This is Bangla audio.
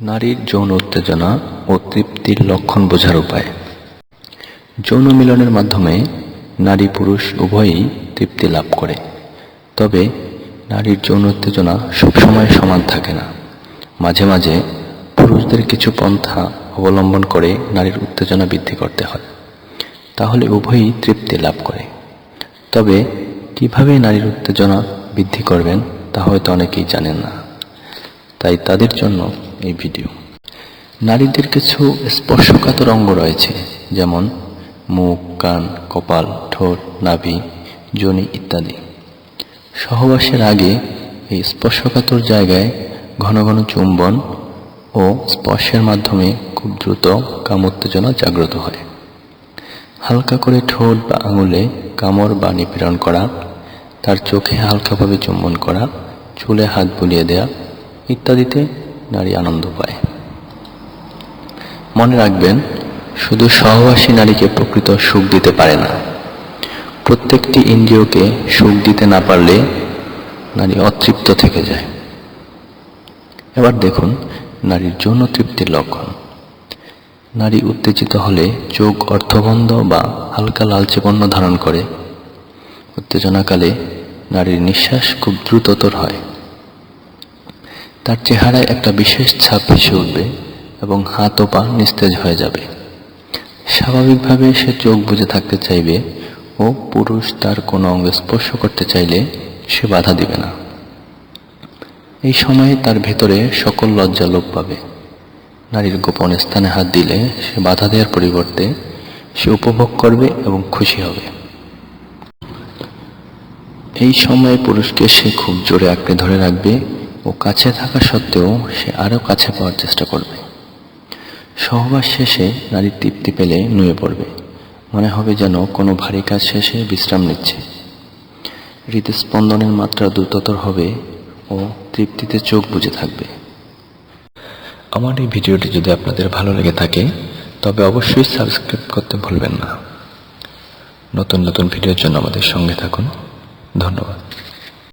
নারীর যৌন উত্তেজনা ও তৃপ্তির লক্ষণ বোঝার উপায়। যৌন মিলনের মাধ্যমে নারী পুরুষ উভয়ই তৃপ্তি লাভ করে। তবে নারীর যৌন উত্তেজনা সবসময় সমান থাকে না। মাঝে মাঝে পুরুষদের কিছু পন্থা অবলম্বন করে নারীর উত্তেজনা বৃদ্ধি করতে হয়। তাহলে উভয়ই তৃপ্তি লাভ করে। তবে কীভাবে নারীর উত্তেজনা বৃদ্ধি করবেন তা হয়তো অনেকেই জানেন না। তাই তাদের জন্য এই ভিডিও। নারীদের কিছু স্পর্শকাতর অঙ্গ রয়েছে, যেমন মুখ, কান, কপাল, ঠোঁট, নাভি যোনি ইত্যাদি। সহবাসের আগে এই স্পর্শকাতর জায়গায় ঘন ঘন চুম্বন ও স্পর্শের মাধ্যমে খুব দ্রুত কাম উত্তেজনা জাগ্রত হয়। হালকা করে ঠোঁট বা আঙুলে কামড় বা নিপীড়ন করা, তার চোখে হালকাভাবে চুম্বন করা, চুলে হাত বুলিয়ে দেয়া ইত্যাদিতে নারী আনন্দ পায়। মনে রাখবেন, শুধু সহবাসী নারীকে প্রকৃত সুখ দিতে পারে না। প্রত্যেকটি ইন্দ্রিয়কে সুখ দিতে না পারলে নারী অতৃপ্ত থেকে যায়। এবার দেখুন নারীর যৌন তৃপ্তির লক্ষণ। নারী উত্তেজিত হলে চোখ অর্থবন্ধ বা হালকা লালচে বর্ণ ধারণ করে। উত্তেজনাকালে নারীর নিঃশ্বাস খুব দ্রুততর হয়। তার চেহারায় একটা বিশেষ ছাপ ভেসে উঠবে এবং হাত ও পা নিস্তেজ হয়ে যাবে। স্বাভাবিকভাবে সে চোখ বুজে থাকতে চাইবে ও পুরুষ তার কোনো অঙ্গে স্পর্শ করতে চাইলে সে বাধা দিবে না। এই সময়ে তার ভেতরে সকল লজ্জা লোপ পাবে। নারীর গোপন স্থানে হাত দিলে সে বাধা দেওয়ার পরিবর্তে সে উপভোগ করবে এবং খুশি হবে। এই সময়ে পুরুষকে সে খুব জোরে আঁকড়ে ধরে রাখবে ও কাছে থাকা সত্ত্বেও সে আরও কাছে পাওয়ার চেষ্টা করবে। সহবাস শেষে নারী তৃপ্তি পেলে নুয়ে পড়বে। মনে হবে যেন কোনো ভারী কাজ শেষে বিশ্রাম নিচ্ছে। হৃদস্পন্দনের মাত্রা দ্রুততর হবে ও তৃপ্তিতে চোখ বুজে থাকবে। আমার এই ভিডিওটি যদি আপনাদের ভালো লেগে থাকে, তবে অবশ্যই সাবস্ক্রাইব করতে ভুলবেন না। নতুন নতুন ভিডিওর জন্য আমাদের সঙ্গে থাকুন। ধন্যবাদ।